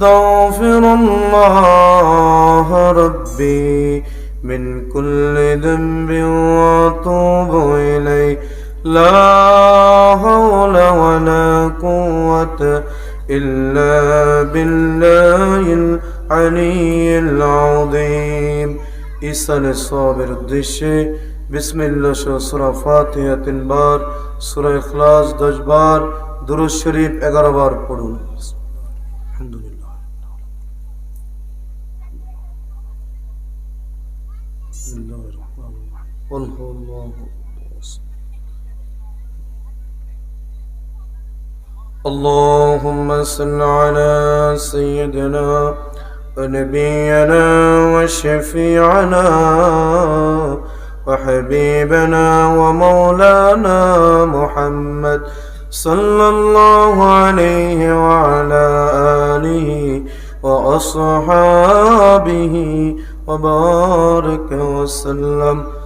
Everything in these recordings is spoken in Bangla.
أستغفر الله ربي من كل ذنب وأتوب إليه. لا حول ولا قوة إلا بالله العلي العظيم. إسأل الصابر الدش بسم الله شو سورة فاتحة البار سورة إخلاص دجبار. بار دروش شريف اقرأ بار الحمد لله قل هو الله. اللهم صل على سيدنا ونبينا وشفيعنا وحبيبنا ومولانا محمد صلى الله عليه وعلى آله وأصحابه وبارك وسلم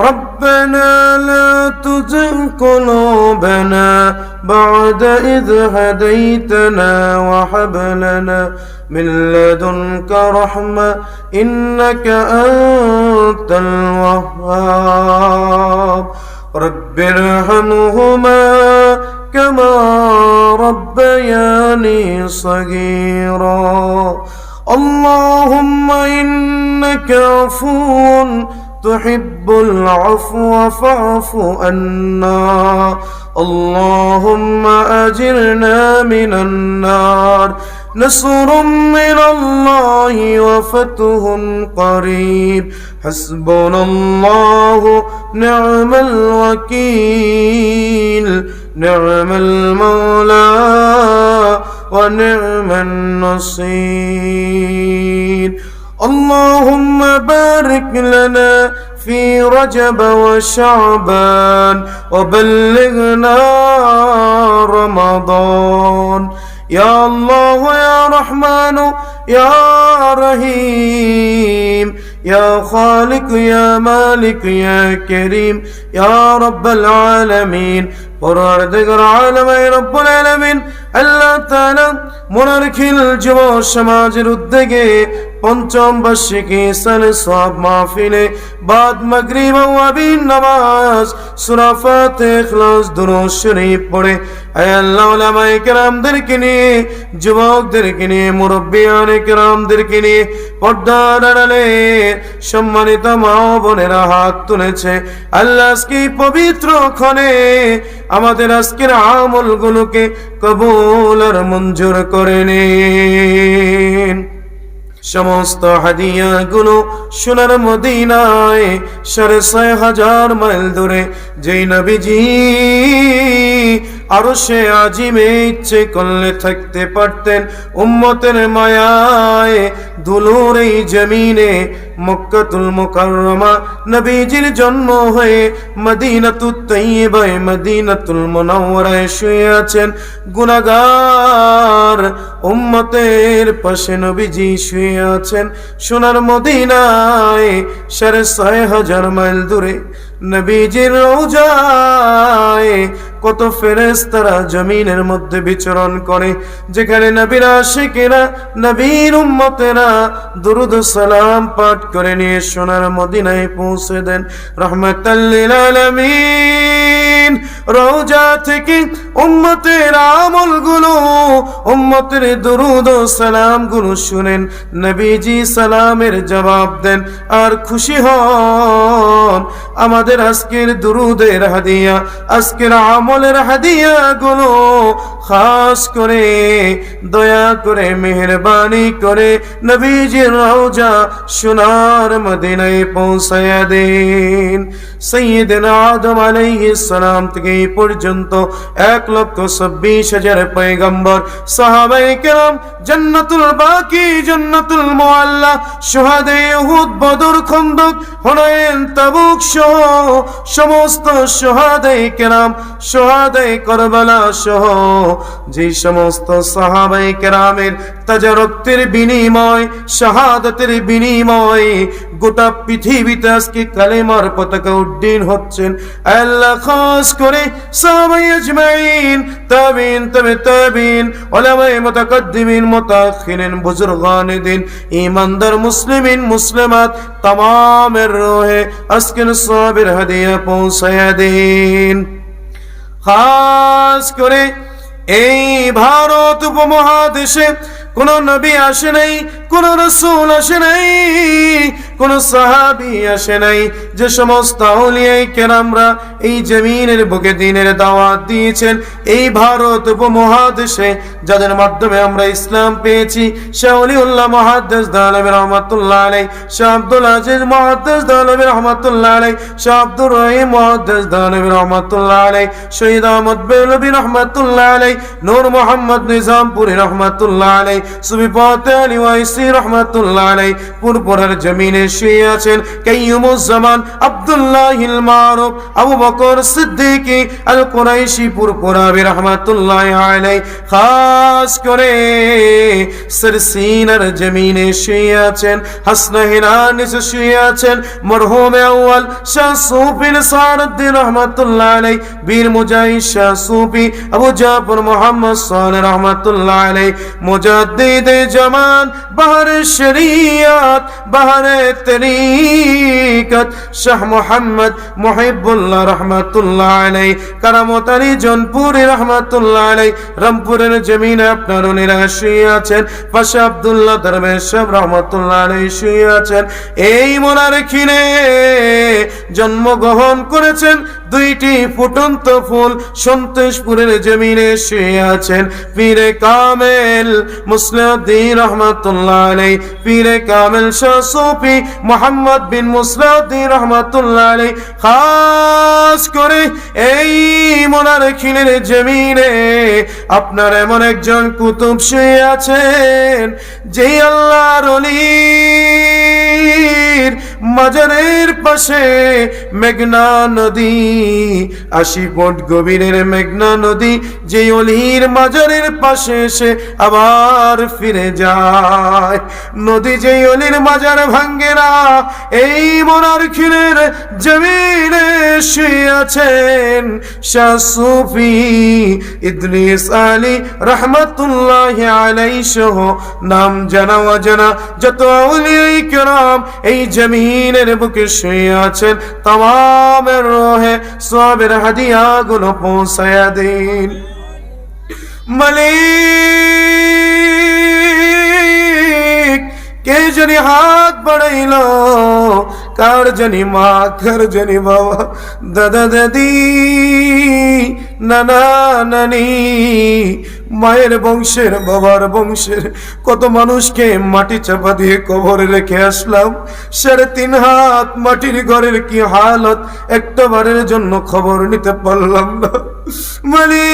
ربنا لا تزغ قلوبنا بعد إذ هديتنا وهب لنا من لدنك رحمة إنك أنت الوهاب. رب ارحمهما كما ربياني صغيرا. اللهم إنك عفو تحب العفو فاعف عنا. اللهم أجرنا من النار. نصر من الله وفتح قريب. حسبنا الله نعم الوكيل. نعم المولى. ونعم النصير. اللهم بارك لنا في رجب وشعبان وبلغنا رمضان. يا الله يا رحمن يا رحيم. يا خالق يا مالك يا كريم. يا رب العالمين. پروردگار عالمين رب العالمين. আল্লাহ মোনারখিল যুব সমাজের উদ্যোগে পঞ্চম বার্ষিকী সালে সব মাহফিলে বাদ মাগরিব ও নামাজ ইখলাস, দুরূদ শরীফ পড়ে। আয় আল্লাহ উলামায়ে নিয়ে, যুবকদেরকে নিয়ে, মুরব্বিয়ানে কেরামদেরকে নিয়ে পর্দার আড়ালে সম্মানিত মা বোনেরা হাত তুলেছে। আল্লাহ আজকে পবিত্র ক্ষণে আমাদের আজকের আমলগুলোকে কবুল আর মঞ্জুর করে নিন। সমস্ত হাদিয়া গুলো সোনার মদিনায় সাড়ে ছয় হাজার মাইল দূরে, যেই নবীজি আরও সে আজিমে ইচ্ছে করলে থাকতে পারতেন উম্মতের মায়ায়। দুলুর এই জমিনে মক্কাতুল মুকাররমা নবীজির জন্ম হয়ে মদিনাতুত তাইয়্যিবায় মদিনাতুল মুনাওয়ারায় শুয়ে আছেন গুনাহগার উম্মতের পাশে নবীজি শুয়ে আছেন। সোনার মদিনায় সাড়ে ছয় হাজার মাইল দূরে নবীজির রোজায় কত ফেরেশতারা জমিনের মধ্যে বিচরণ করে, যেখানে নবীরা শিখেরা, নবীর উম্মতেরা দুরুদ সালাম পাঠ করে নিয়ে সোনার মদিনায় পৌঁছে দেন। রহমতাল্লিল আলামিন। রোজা থেকে উম্মতের আমলগুলো, উম্মতের দুরুদ ও সালামগুলো শুনেন, নবীজি সালামের জবাব দেন, আর খুশি হন। আমাদের আজকের দুরুদের হাদিয়া, আজকের আমলের হাদিয়া গুলো খাস করে, দয়া করে, মেহরবানি করে, নবীজির রওজা সোনার মদিনায় পৌঁছায়া দেন। সৈয়দনা আদম আলাইহিস সালাম থেকে এই পর্যন্ত এক লক্ষ চব্বিশ হাজার পয়গম্বর। সাহাবাই কেরাম জান্নাতুল বাকি, জান্নাতুল মোয়াল্লা সোহাদে উহুদ, বদর, খন্দক, হুনাইন, তাবুক সহ সমস্ত সোহাদে কেরাম সোহাদে করবালা সহ যে সমস্ত সাহাবাই কেরামের তাজা রক্তের বিনিময়, শাহাদাতের বিনিময় গোটা পৃথিবীতে আজকে কালেমার পতাকা উড্ডীন হচ্ছেন। আল্লাহ খাস করে সাহাবাই আজমাইন, তাবিন, তবে তাবিন ওলামাই মুতাকাদ্দিমিন, মুতাখিরিন বুজুরগান দিন মুসলিমিন, মুসলিমাত, তামামের রোহে আজকের সবের হাদিয়া পৌঁছায়া দিন। খাস করে এই ভারত উপমহাদেশে কোন নবী আসে নাই, কোন রসুল আসে নাই কোন সাহাবি আসে নাই। যে সমস্ত কেরামরা এই জমিনের বুকে দিনের দাওয়াত দিয়েছেন, এই ভারত উপমহাদেশে যাদের মাধ্যমে আমরা ইসলাম পেয়েছি শাহলিউল্লাহ রহমতুল্লাহ আলাই শাহ আব্দুল আজিজ রহমতুল্লাহ আলাই শাহ আব্দুর রহিম রহমতুল্লাহ আলাই শহীদ আহমদ রহমতুল্লাহ আলাই নূর মোহাম্মদ নিজামপুরি রহমতুল্লাহ আলাই আলী ওয়াইসি রহমতুল্লাহ আলাই পুরপুরের জমিনে শুয়ে আছেন কাইয়ুমুজ্জামান আব্দুল্লাহ মারুফ আবু বকর সিদ্দিকী আল কুরাইশি পুরপুরাবি রহমতুল্লাহ আলাই খাস করে সিরসিনার জমিনে শুয়ে আছেন হাসনা হিরানিসে শুয়ে আছেন মরহুমে আউয়াল শাহ সুফি সারুদ্দিন রহমতুল্লাহ আলাই বীর মুজাহিদ শাহ সুফি আবু জাফর মোহাম্মদ সালে রহমতুল্লাহ আলাই মুজাদ্দিদ জামান বাহার শরিয়াত, বাহার তরিকত শাহ মোহাম্মদ মুহিবুল্লাহ রহমাতুল্লাহ আলাই কারামত আলী রহমতুল্লাহ আলাই রামপুরের জমিনে আপনার উনিরা শুয়ে আছেন। পাশে রহমতুল্লাহ আলাই শুয়ে আছেন। এই মোনার খিনে জন্মগ্রহণ করেছেন দুইটি ফুটন্ত ফুল সন্তোষপুরের জমিনে শুয়ে আছেন। পীরে কামেল মুসলিউদ্দিন রহমতুল্লাহ আলাই পীরে কামেল শাহ সুফি মোহাম্মদ বিন মুসলিউদ্দিন রহমতুল্লাহ আলাই খাস করে এই মোনার খিনের জমিনে আপনার এমন একজন কুতুব শুয়ে আছেন যে আল্লাহর অলির মাজারের পাশে মেঘনা নদী, আশি ফুট গভীরের মেঘনা নদী, যে অলির মাজারের পাশে এসে আবার ফিরে যায়। নদী যে অলির মাজার ভাঙ্গে না এই মনার খিনের জমিনে শুয়ে আছেন। শাহ ইদ্রিস আলী রহমতুল্লাহ আলাই সহ নাম জানা অজানা যত আউলিয়াই কেরাম এই জমিনের বুকে শুয়ে আছেন তামের রোহে সবের হাদিয়া গুলো পৌঁছায়া দিন। মালিক, কে যদি হাত বাড়াইল কার জানি মা, কার জানি বাবা? দাদা, দাদি, নানা, নানি, মায়ের বংশের, বাবার বংশের। কত মানুষকে মাটি চাপা দিয়ে কবরে রেখে আসলাম। সাড়ে তিন হাত মাটির ঘরের কি হালত? একটা বারের জন্য খবর নিতে পারলাম না। মালিক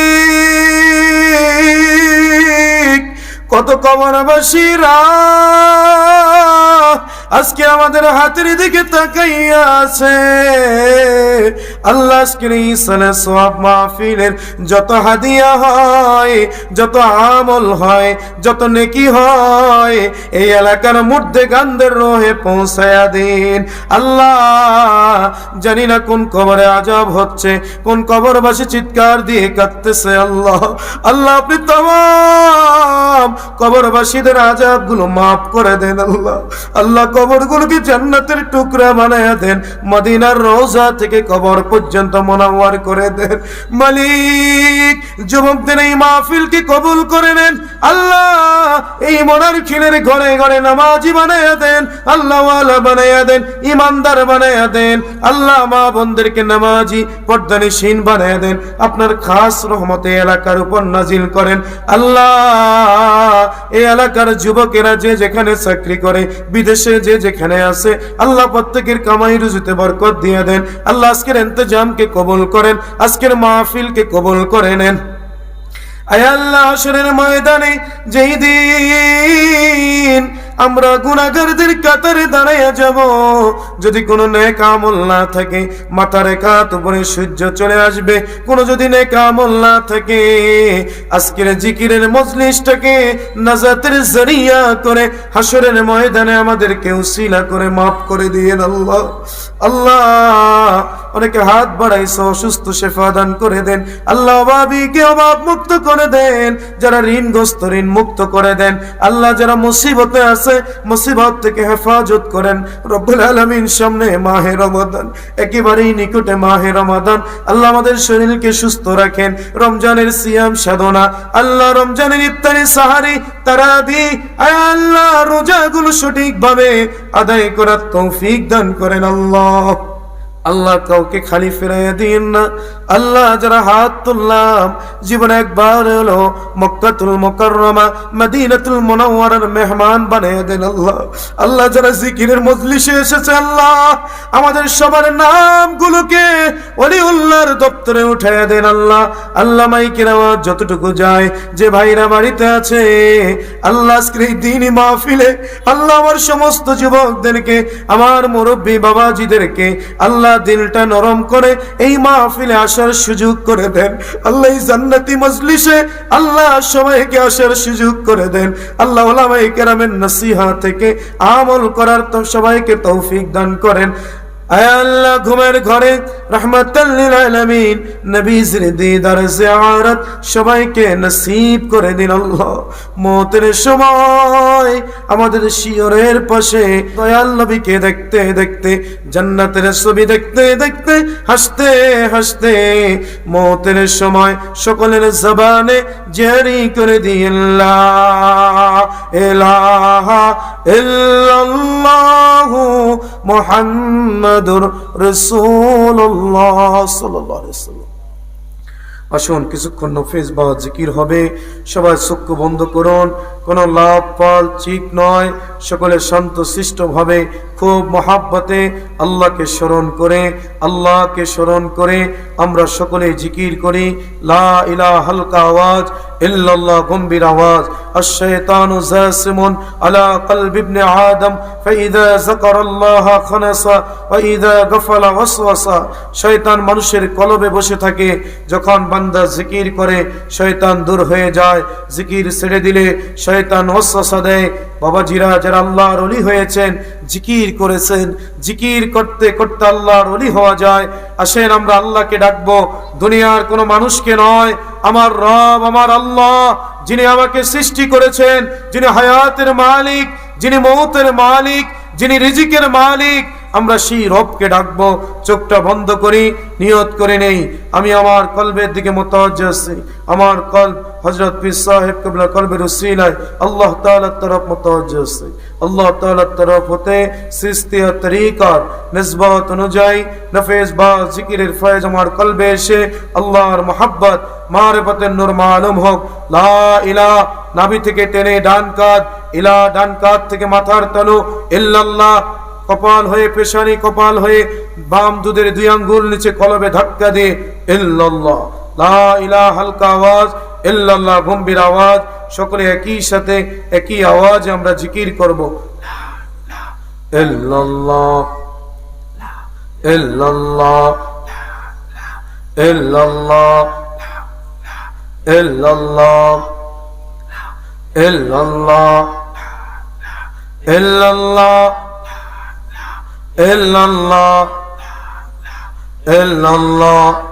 কত কবরবাসীরা আজকে আমাদের হাতের দিকে তাকাইয়া আছে। আল্লাহ আজকের সব মাহফিলের যত হাদিয়া হয়, যত আমল হয়, যত নেকি হয়, এই এলাকার মধ্যে গান্ধের রোহে পৌঁছায়া দিন। আল্লাহ জানি না কোন কবরে আজাব হচ্ছে, কোন কবরবাসী চিৎকার দিয়ে কাঁদতেছে আল্লাহ। আল্লাহ আপনি তমাম কবরবাসীদের আজাবগুলো মাফ করে দেন আল্লাহ। আল্লাহ কবর গুলোকে জান্নাতের টুকরা বানায় দেন, মদিনার রোজা থেকে কবর পর্যন্ত করে দেন। মালিক, যুবকদের এই মাহফিলকে কবুল করে নেন। আল্লাহ এই মনার খিলের ঘরে ঘরে নামাজি বানায়া দেন আল্লাহ বানায়া দেন, ইমানদার বানায়া দেন। আল্লাহ মা বোনদেরকে নামাজি, পর্দানিসীন বানায়া দেন। আপনার খাস রহমতে এলাকার উপর নাজিল করেন। আল্লাহ এই এলাকার যুবকেরা যে যেখানে চাকরি করে, বিদেশে যে যেখানে আছে, আল্লাহ প্রত্যেকের কামাই রুজুতে বরকত দিয়ে দেন। আল্লাহ আজকের এন্তজামকে কবুল করেন, আজকের মাহফিলকে কবুল করে নেন। আয়াল্লাহ আসরের ময়দানে যেই দিন আমরা গুনাগারদের কাতারে দাঁড়াইয়া যাব। যদি কোনো নেক আমল না থাকে, মাথার কাত উপরে সূর্য চলে আসবে। কোনো যদি নেক আমল না থাকে, আজকের জিকিরের মজলিসটাকে নাজাতের জরিয়া করে হাসরের ময়দানে আমাদেরকে উসিলা করে মাফ করে দিয়ে আল্লাহ। আল্লাহ, অনেকে হাত বাড়াইছে, অসুস্থ শেফা দান করে দেন। আল্লাহ অভাবীকে অভাব মুক্ত করে দেন। যারা ঋণগ্রস্ত ঋণ মুক্ত করে দেন। আল্লাহ যারা মুসিবতে আছে মুসিবত থেকে হেফাজত করেন। রব্বুল আলমিন সামনে মাহে রমাদান, একেবারেই নিকটে মাহে রমাদান। আল্লাহ আমাদের শরীরকে সুস্থ রাখেন, রমজানের সিয়াম সাধনা। আল্লাহ রমজানের ইফতারি সাহারি, তারাবি দি আল্লাহ, রোজাগুলো সঠিকভাবে আদায় করার তৌফিক দান করেন আল্লাহ। আল্লাহ কাউকে খালি ফিরাইয়া দিন না। আল্লাহ যারা হাত তুললাম, জীবনে একবার হলো মক্কাতুল মুকাররমা, মদিনাতুল মুনাওয়ারার মেহমান বানিয়ে দেন আল্লাহ। আল্লাহ যারা জিকিরের মজলিসে এসেছে আল্লাহ, আমাদের সবার নামগুলোকে ওলিউল্লাহর দপ্তরে উঠাইয়া দেন আল্লাহ। আল্লাহ মাইকের আওয়াজ যতটুকু যায়, যে ভাইরা বাড়িতে আছে, আল্লাহ আজকের দিনই মাহফিলে, আল্লাহ আমার সমস্ত যুবকদেরকে, আমার মুরব্বী বাবাজিদেরকে, আল্লাহ দিলটা নরম করে এই মাহফিলে আসার সুযোগ করে দেন। আল্লাহ জান্নাতি মজলিসে আল্লাহ সবাইকে আসার সুযোগ করে দেন। আল্লাহ ওলামাই কেরামের নসিহা থেকে আমল করার তো সবাইকে তৌফিক দান করেন। আল্লাহ ঘুমের ঘরে রহমতুল্লিল আলামিন। নবীজির দিদার জিয়ারত সবাইকে নসিব করে দিন আল্লাহ। মতের সময় আমাদের শিয়রের পাশে দয়াল নবীকে দেখতে দেখতে, জান্নাতের ছবি দেখতে দেখতে, হাসতে হাসতে মতের সময় সকলের জবানে জারি করে দিল্লাহ ইলাহা ইল্লাল্লাহু মুহাম্মাদুর রাসূলুল্লাহ সাল্লাল্লাহু আলাইহি ওয়াসাল্লাম। আসুন, কিছুক্ষণ নফিস বা জিকির হবে। সবাই চক্ষু বন্ধ করুন। কোনো লাভ, ফল চিক নয়। সকলে শান্তশিষ্টভাবে খুব মহাব্বতে আল্লাহকে স্মরণ করে, আল্লাহকে স্মরণ করে আমরা সকলে জিকির করি, লা ইলা হালকা আওয়াজ ইল্লাল্লাহ গম্ভীর আওয়াজ। আলা আদম, ফাইদা গাফালা ওয়াসওয়াসা। শয়তান মানুষের কলবে বসে থাকে, যখন বান্দা জিকির করে, শয়তান দূর হয়ে যায়, জিকির ছেড়ে দিলে শয়তান ওয়াসওয়াসা দেয়। বাবাজিরা যারা আল্লাহর অলি হয়েছেন, জিকির করেছেন, জিকির করতে করতে আল্লাহর অলি হওয়া যায়। আসেন আমরা আল্লাহকে ডাকবো, দুনিয়ার কোনো মানুষকে নয়, আমার রব, আমার আল্লাহ, যিনি আমাকে সৃষ্টি করেছেন, যিনি হায়াতের মালিক, যিনি মৌতের মালিক, যিনি রিজিকের মালিক, আমরা সেই রবকে ডাকবো। চোখটা বন্ধ করি, নিয়ত করে নেই। আমি আমার কলবের দিকে মোতাবজ্জ আছি আমার কলব হজরত পীর সাহেব কবলা কলবের উসিলায় আল্লাহ তাআলার তরফ মোতাবজ্জ আল্লাহ তাআলার তরফ হতে সৃষ্টিয়া তরিকার নিসবত অনুযায়ী নফেজ বা জিকিরের ফয়েজ আমার কলবে এসে আল্লাহর মোহাব্বত, মারেফতের নূর মালুম হোক। লা ইলা নাভি থেকে টেনে ডান কাঁধ ইলা ডান কাঁধ থেকে মাথার তালু, ইল্লাল্লাহ, কপাল হয়ে পেশানি, কপাল হয়ে বাম দুধের দুই আঙ্গুল নিচে কলবে ধাক্কা দিয়ে, ইল্লাল্লাহ। লা ইলা হালকা আওয়াজ ইল্লাল্লাহ গম্ভীর আওয়াজ সকলে একই সাথে একই আওয়াজে আমরা জিকির করব। ইল্লাল্লাহ। ইল্লাল্লাহ। ইল্লাল্লাহ। ইল্লাল্লাহ। ইল্লাল্লাহ। ইল্লাল্লাহ। ইল্লাল্লাহ।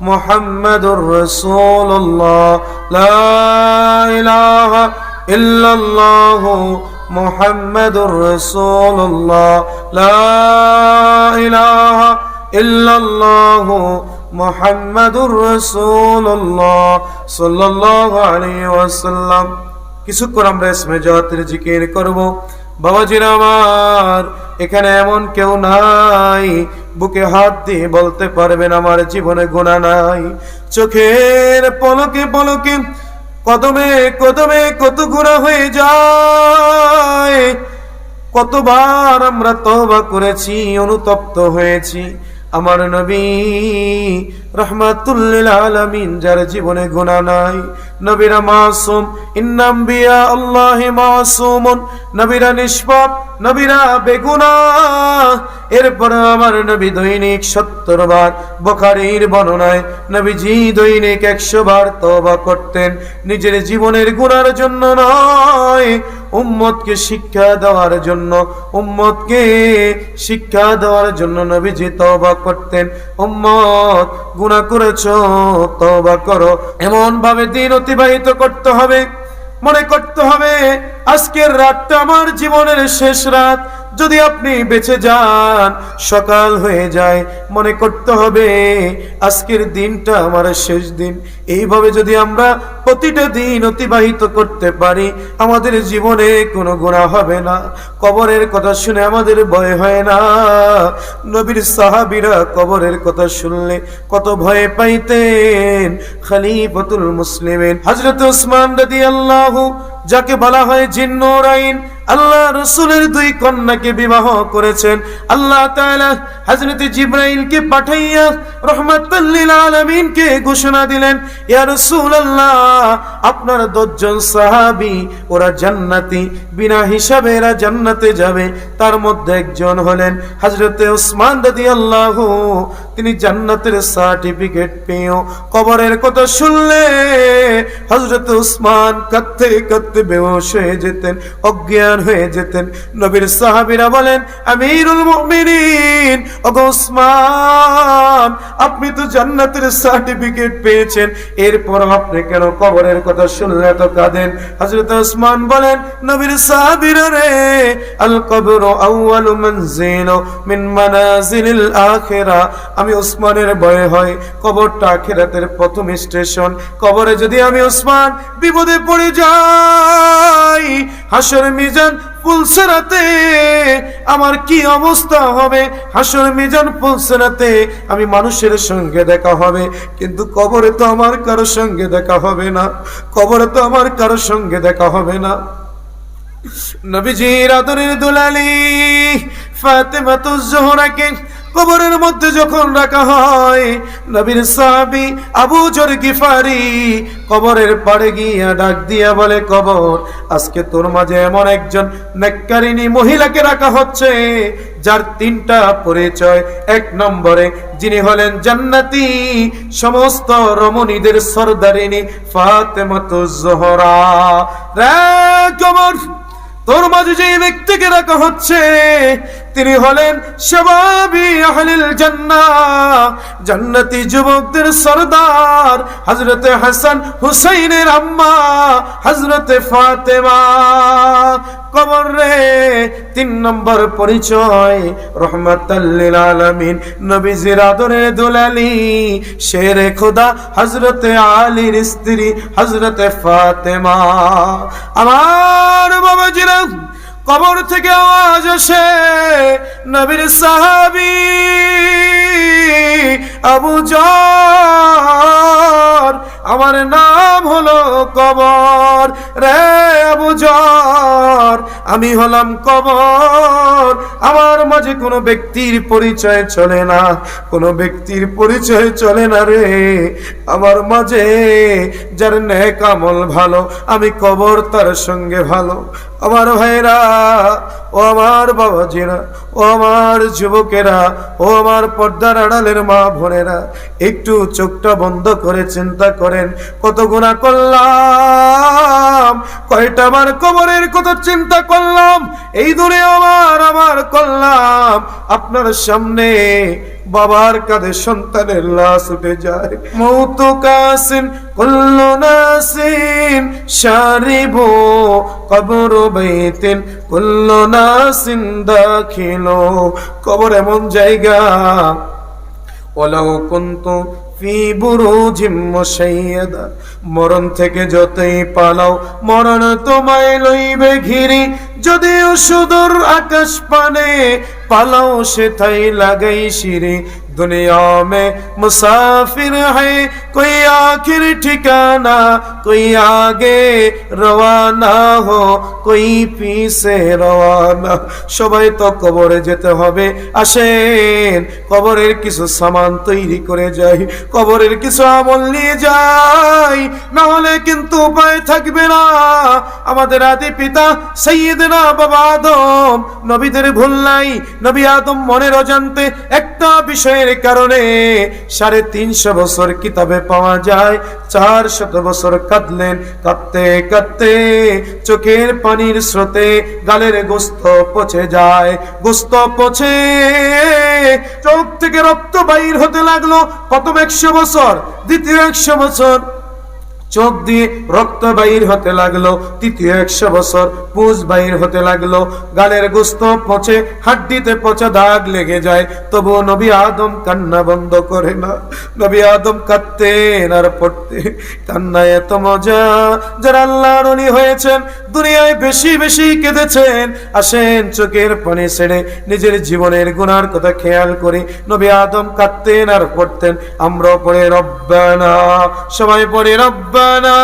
محمد رسول الله لا إله إلا الله محمد رسول الله لا إله إلا الله محمد رسول الله صلى الله عليه وسلم কিছুক্ষণ আমরা ইসমে জহাতের জিকির করব বাবাজির আমার এখানে এমন কেউ নাই বুকে হাত দিয়ে বলতে পারবেন, আমার জীবনে গোনা নাই। চোখের পলকে পলকে কদমে কদমে কত গুণা হয়ে যায়। কতবার আমরা তবা করেছি, অনুতপ্ত হয়েছি। আমার নবী, রহমাতুল্লিল আলামিন, যার জীবনে গুণা নাই, নবীরা মাসুম, ইন্নাম বিয়া আল্লাহ মাসুমুন, নবীরা নিষ্পাপ, নবীরা বেগুনাহ। এরপর আমার নবী দৈনিক সত্তর বার বখারির বর্ণনায় নবীজি দৈনিক একশো বার তওবা করতেন। নিজের জীবনের গুণার জন্য নয় উম্মতকে শিক্ষা দেওয়ার জন্য, উম্মতকে শিক্ষা দেওয়ার জন্য নবীজি তবা করতেন। উম্মত গুণা করেছ তবা করো। এমন ভাবে দিন অতিবাহিত করতে হবে, মনে করতে হবে, আজকের রাতটা আমার জীবনের শেষ রাত যদি আপনি বেঁচে যান, সকাল হয়ে যায়, মনে করতে হবে, আজকের দিনটা আমার শেষ দিন। এইভাবে যদি আমরা প্রতিটা দিন অতিবাহিত করতে পারি, আমাদের জীবনে কোনো গুণা হবে না। কবরের কথা শুনে আমাদের ভয় হয় না। নবীর সাহাবিরা কবরের কথা শুনলে কত ভয় পাইতেন। খলিফাতুল মুসলিমিন, হযরত ওসমান রাদিয়াল্লাহু, যাকে বলা হয় জিন্নুরাইন আল্লাহ রসুলের দুই কন্যাকে বিবাহ করেছেন। আল্লাহ তাআলা হযরত জিব্রাইলকে পাঠাইয়া রহমাতুল্লিল আলামিনকে ঘোষণা দিলেন, ইয়া রাসূলুল্লাহ, আপনার দশজন সাহাবী, ওরা জান্নাতি, বিনা হিসাবে এরা জান্নাতে যাবে। তার মধ্যে একজন হলেন হযরত ওসমান রাদিয়াল্লাহু তিনি জান্নাতের সার্টিফিকেট পেয়েও কবরের কথা শুনলে হযরত ওসমান কাঁদতে কাঁদতে বেহুশ হয়ে যেতেন। অজ্ঞান হয়ে যেতেন। নবীর সাহাবীরা বলেন, আমিরুল মুমিনিন ওসমান আপনি তো জান্নাতের সার্টিফিকেট পেয়েছেন। এরপর আপনি কেন কবরের কথা শুনলে তো কাঁদেন? হযরত ওসমান বলেন, নবীর সাহাবীরা রে আল কবর আউয়ালু মানজিল মিন মানাজিলিল আখিরা। আমি ওসমানের হয় কবরটা আখিরাতের প্রথম স্টেশন। কবরে যদি আমি ওসমান বিপদে পড়ে যাই হাসর মিজান পুলসেরাতে আমার কি অবস্থা হবে? হাসর মিজান পুলসেরাতে আমি মানুষের সঙ্গে দেখা হবে। কিন্তু কবরে তো আমার কারোর সঙ্গে দেখা হবে না। কবরে তো আমার কারোর সঙ্গে দেখা হবে না। নবীজির আদরের দুলালি ফাতেমাতুজ জোহরাকে কবরের মধ্যে যখন রাখা হয়, নবীর সাহাবী আবু জর গিফারি কবরের পাড়ে গিয়া ডাক দিয়া বলে, কবর, আজকে তোর মাঝে এমন একজন নেককারিনী মহিলাকে রাখা হচ্ছে, যার তিনটা পরিচয়। এক নম্বরে যিনি হলেন জান্নাতি সমস্ত রমণীদের সর্দারিনী ফাতেমাতুজ জোহরা। রে কবর তোর মাঝে যে ব্যক্তিকে রাখা হচ্ছে, তিনি হলেন সবাবি আহলিল জান্নাহ, জান্নাতি যুবকদের সরদার, হযরতে হাসান হুসাইনের আম্মা, হযরতে ফাতেমা। কবর রে। তিন নম্বর পরিচয় রহমাতাল্লিল আলামিন নবীজির আদরে দুলালি, শের খোদা হজরতে আলীর স্ত্রী হজরতে ফাতেমা। আমার বাবাজিরা কবর থেকে আওয়াজ আসে নবীর সাহাবি আবু জর। আমার নাম হলো কবর রে আবু জর। আমি হলাম কবর। আমার মাঝে কোনো ব্যক্তির পরিচয় চলে না, কোনো ব্যক্তির পরিচয় চলে না রে। আমার মাঝে যার নেক আমল ভালো, আমি কবর তার সঙ্গে ভালো আমার ভাইরা ও আমার বাবাজিরা, ও আমার যুবকেরা, ও আমার পর্দার আড়ালের মা ভোরেরা একটু চোখটা বন্ধ করে চিন্তা করেন, কত গুণা করলাম, কয়টা আমার কবরের কত চিন্তা করলাম, এই দূরে আমার আমার করলাম আপনার সামনে বাবার কাঁধে সন্তানের লাশ উঠে যায়। মৌত কাসিন, কুল্লু নাসিন শারিবু কবর বেতেন। কুল্লু নাসিন দাখিলো কবর এমন জায়গা। ওলাও কুন্তু মরণ থেকে যতই পালাও, মরণ তোমায় লইবে ঘিরি। যদিও সুদূর আকাশ পানে পালাও সেথাই লাগাই শিরি दुनिया में मुसाफिर है कोई आखिर ठिकाना कोई आगे रवाना हो कोई पीछे রওয়ানা সবাই তো কবরে যেতে হবে আসেন কবরের কিছু সামান তৈরি করে যাই কবরের কিছু আমল নিয়ে যাই না হলে কিন্তু উপায় থাকবে না আমাদের আদি পিতা সৈয়দনা বাবা আদম নবীদের ভুল নাই নবী আদম মনের অজান্তে একটা বিষয়ের কারণে সাড়ে তিনশো বছর কিতাবে পাওয়া যায়। চার শত বছর কাঁদলেন, কাঁদতে কাঁদতে চোখের পানির স্রোতে গালের গোস্ত পচে যায়। গোস্ত পচে, চোখ থেকে রক্ত বাইর হতে লাগল। প্রথম একশো বছর, দ্বিতীয় একশো বছর। চোখ দিয়ে রক্ত বাইর হতে লাগল। তৃতীয় একশো বছর পুজ বাইর হতে লাগল। গালের গোস্ত পচে, হাড্ডিতে পচা দাগ লেগে যায়। তবু নবী আদম কান্না বন্ধ করে না। নবী আদম কাঁদতেন আর পড়তে। কান্নায় এত মজা, যারা আল্লাহর উনি হয়েছেন, দুনিয়ায় বেশি বেশি কেঁদেছেন। আসেন চোখের পানি ছেড়ে নিজের জীবনের গুনার কথা খেয়াল করি নবী আদম কাঁদতেন আর পড়তেন। আমরাও পড়ে রব্বানা, সবাই পড়ে রব্বানা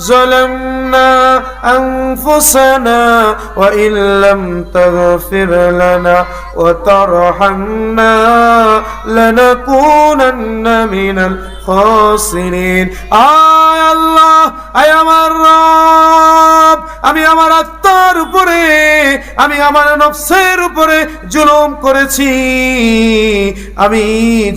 ظلمنا أنفسنا وإن لم تغفر لنا وترحمنا لنكونن من الخاسرين آي الله আয় আমার রব আমি আমার আত্মার উপরে আমি আমার নফসের উপরে জুলুম করেছি আমি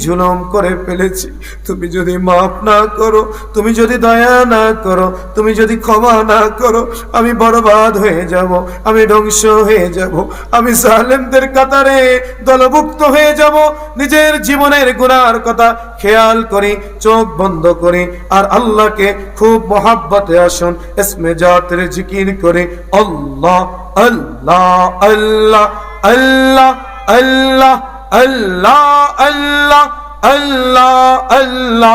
জুলুম করে ফেলেছি তুমি যদি মাফ না করো তুমি যদি দয়া না করো, তুমি যদি ক্ষমা না করো, আমি বরবাদ হয়ে যাব, আমি ধ্বংস হয়ে যাব, আমি সালেমদের কাতারে দলভুক্ত হয়ে যাব, নিজের জীবনের গুনার কথা খেয়াল করি, চোখ বন্ধ করি, আর আল্লাহকে খুব মহাব্বতে আসুন এসমে জাতের জিকির করে, আল্লাহ আল্লাহ আল্লাহ আল্লাহ আল্লাহ আল্লাহ আল্লাহ আল্লাহ আল্লাহ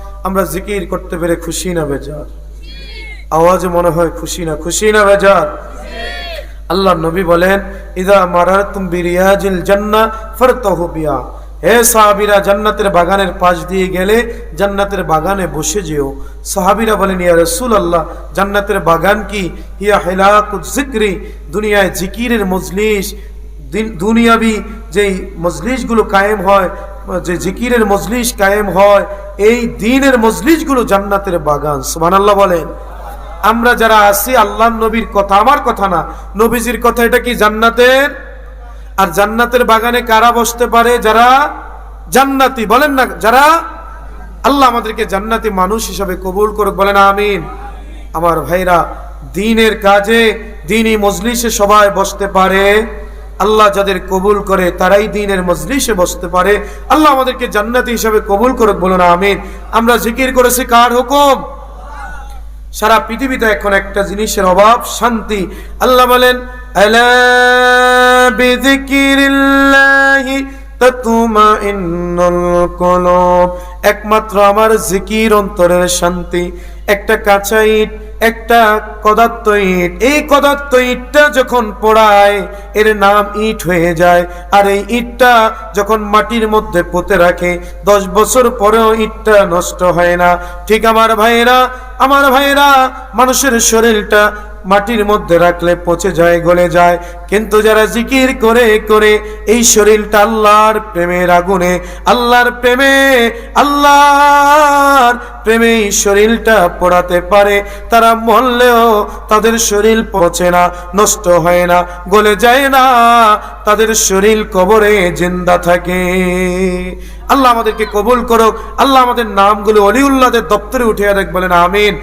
আমরা জিকির করতে পেরে খুশি না, বেজার। আওয়াজে মনে হয় খুশি না খুশি না, বেজার। আল্লাহ নবী বলেন, ইদা মারার তুম বিরিয়াজিল জান্না ফারতাহু বিয়া হে সাহাবিরা, জান্নাতের বাগানের পাশ দিয়ে গেলে জান্নাতের বাগানে বসে যেও। সাহাবিরা বলেন, ইয়া রাসূলুল্লাহ, জান্নাতের বাগান কি? হিয়া হিলাকুজ যিকরি দুনিয়ায় জিকিরের মজলিস, দিন- দুনিয়াবি যেই মজলিসগুলো কায়েম হয় যে জিকিরের মজলিস কায়েম হয়, এই দিনের মজলিসগুলো জান্নাতের বাগান। সুবহানাল্লাহ বলেন, আমরা যারা আছি আল্লাহ নবীর কথা আমার কথা না, নবীজির কথা, এটা কি জান্নাতের? আর জান্নাতের বাগানে কারা বসতে পারে? যারা জান্নাতি, বলেন না, যারা আল্লাহ আমাদেরকে জান্নাতি মানুষ হিসাবে কবুল করুক, বলেন আমিন। আমার ভাইরা, দিনের কাজে, দিনই মজলিসে সবাই বসতে পারে। আল্লাহ যাদের কবুল করে, তারাই দিনের মজলিসে বসতে পারে। আল্লাহ আমাদেরকে জান্নাতি হিসাবে কবুল করুক, বলুন আমিন। আমরা জিকির করেছি কার হুকুম? সারা পৃথিবীতে এখন একটা জিনিসের অভাব, শান্তি। আল্লাহ বলেন একমাত্র আমার জিকির অন্তরের শান্তি, একটা কাঁচা ইট একটা কদাত্ত ইট এই কদাত্ত ইটটা যখন পোড়ায়, এর নাম ইট হয়ে যায়। আর এই ইটটা যখন মাটির মধ্যে পুঁতে রাখে, দশ বছর পরেও ইটটা নষ্ট হয় না। ঠিক আমার ভাইয়েরা আমার ভাইয়েরা, মানুষের শরীরটা মাটির মধ্যে রাখলে পচে যায়, গলে যায়। কিন্তু যারা জিকির করে করে, এই শরীরটা আল্লাহর প্রেমের আগুনে, আল্লাহর প্রেমে আল্লাহর প্রেমে এই শরীরটা পোড়াতে পারে। তারা মরলেও তাদের শরীর পচে না, নষ্ট হয় না, গলে যায় না। তাদের শরীর কবরে জিন্দা থাকে। আল্লাহ আমাদেরকে কবুল করুক। আল্লাহ আমাদের নামগুলো অলিউল্লাদের দপ্তরে উঠিয়ে দেখ, বলেন আমিন।